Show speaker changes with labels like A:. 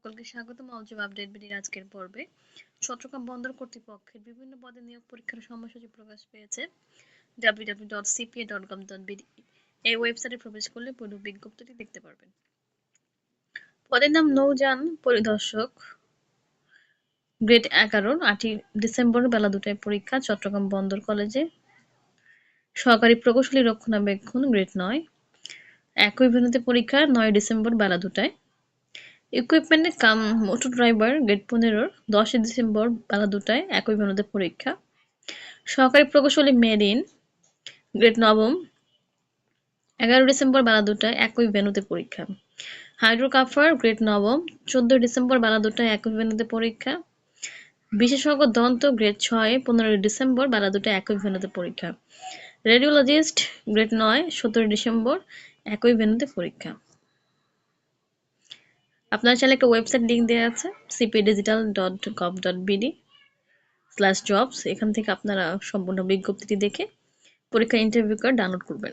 A: সকলকে স্বাগতম অলজব আপডেট বিডির আজকের পর্বে। চট্টগ্রাম বন্দর কর্তৃপক্ষের বিভিন্ন পদে নিয়োগ পরীক্ষার সময়সূচি প্রকাশ পেয়েছে। www.cpa.gov.bd এই ওয়েবসাইটে প্রবেশ করলে পুরো বিজ্ঞপ্তিটি দেখতে পারবেন। পদের নাম নৌযান, পরিদর্শক গ্রেড এগারো আটই ডিসেম্বর বেলা দুটায় পরীক্ষা, চট্টগ্রাম বন্দর কলেজে। সহকারী প্রকৌশলী রক্ষণাবেক্ষণ গ্রেড নয়। একই ভেন্যুতে পরীক্ষা, নয় ডিসেম্বর বেলা দুটায়। ইকুইপমেন্টে কাম মোটর ড্রাইভার গেট পনেরোর, দশই ডিসেম্বর বেলা দুটায়, একই ভেন্যুতে পরীক্ষা। সহকারী প্রকৌশলী মেরিন গ্রেড নবম, এগারো ডিসেম্বর বেলা দুটায়, একই ভেন্যুতে পরীক্ষা। হাইড্রোকাফার গ্রেড নবম, চোদ্দই ডিসেম্বর বেলা দুটায়, একই ভেন্যুতে পরীক্ষা। বিশেষজ্ঞ দন্ত গ্রেড ছয়, পনেরোই ডিসেম্বর বেলা দুটায়, একই ভেন্যুতে পরীক্ষা। রেডিওলজিস্ট গ্রেড নয়, সতেরোই ডিসেম্বর একই ভেন্যুতে পরীক্ষা। আপনার চাইলে একটা ওয়েবসাইট লিঙ্ক দেওয়া আছে CP digital dot gov dot BD slash jobs এখান থেকে আপনারা সম্পূর্ণ বিজ্ঞপ্তিটি দেখে পরীক্ষা ইন্টারভিউ করে ডাউনলোড করবেন।